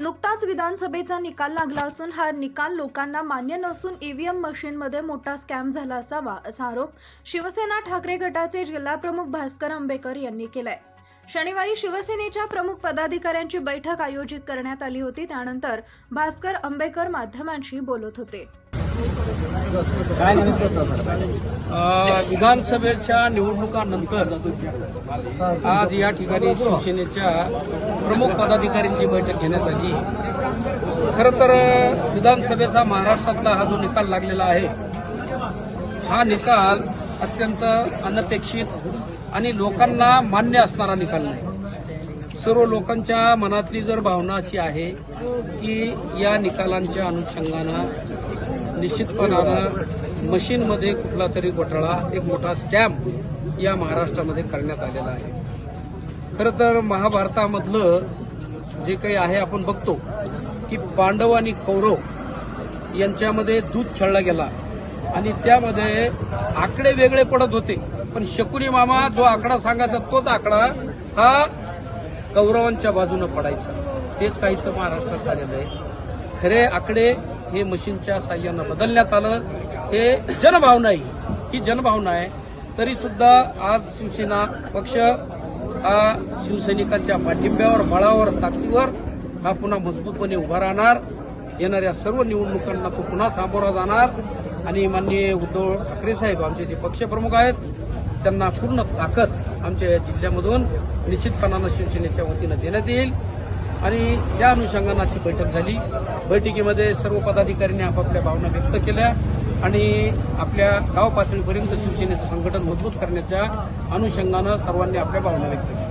नुकताच विधानसभेचा निकाल लागला असून हा निकाल लोकांना मान्य नसून ईव्हीएम मशीनमध्ये मोठा स्कॅम झाला असावा असा आरोप शिवसेना ठाकरे गटाचे जिल्हाप्रमुख भास्कर आंबेकर यांनी केलाय. शनिवारी शिवसेनेच्या प्रमुख पदाधिकाऱ्यांची बैठक आयोजित करण्यात आली होती त्यानंतर भास्कर आंबेकर माध्यमांशी बोलत होते. काय विधानसभेच्या निवडणुकानंतर आज या ठिकाणी शिवसेनेच्या प्रमुख पदाधिकाऱ्यांची बैठक घेण्यात आली खरं तर विधानसभेचा महाराष्ट्रातला हा जो निकाल लागलेला आहे हा निकाल अत्यंत अनपेक्षित आणि लोकांना मान्य असणारा निकाल नाही. सर्व लोकांच्या मनातली जर भावना अशी आहे की या निकालांच्या अनुषंगानं निश्चितपणानं मशीनमध्ये कुठला तरी घोटाळा एक मोठा स्कॅम या महाराष्ट्रामध्ये करण्यात आलेला आहे. खरं तर महाभारतामधलं जे काही आहे आपण बघतो की पांडव आणि कौरव यांच्यामध्ये दूध खेळला गेला आणि त्यामध्ये आकडे वेगळे पडत होते. पण शकुनी मामा जो आकडा सांगायचा तोच आकडा हा कौरवांच्या बाजूनं पडायचा. तेच काहीचं महाराष्ट्रात झालेलं आहे. खरे आकडे हे मशीनच्या साह्यानं बदलण्यात आलं. हे जनभावना आहे. ही जनभावना आहे. तरी सुद्धा आज शिवसेना पक्ष हा शिवसैनिकांच्या पाठिंब्यावर बळावर ताकदीवर हा पुन्हा मजबूतपणे उभा राहणार. येणाऱ्या सर्व निवडणुकांना तो पुन्हा सामोरा जाणार. आणि माननीय उद्धव ठाकरे साहेब आमचे जे पक्षप्रमुख आहेत त्यांना पूर्ण ताकद आमच्या या जिल्ह्यामधून निश्चितपणानं शिवसेनेच्या वतीनं देण्यात येईल. आणि त्या अनुषंगानाची बैठक झाली. बैठकीमध्ये सर्व पदाधिकाऱ्यांनी आपापल्या भावना व्यक्त केल्या आणि आपल्या गाव पातळीपर्यंत शिवसेनेचं संघटन मजबूत करण्याच्या अनुषंगानं सर्वांनी आपल्या भावना व्यक्त केल्या.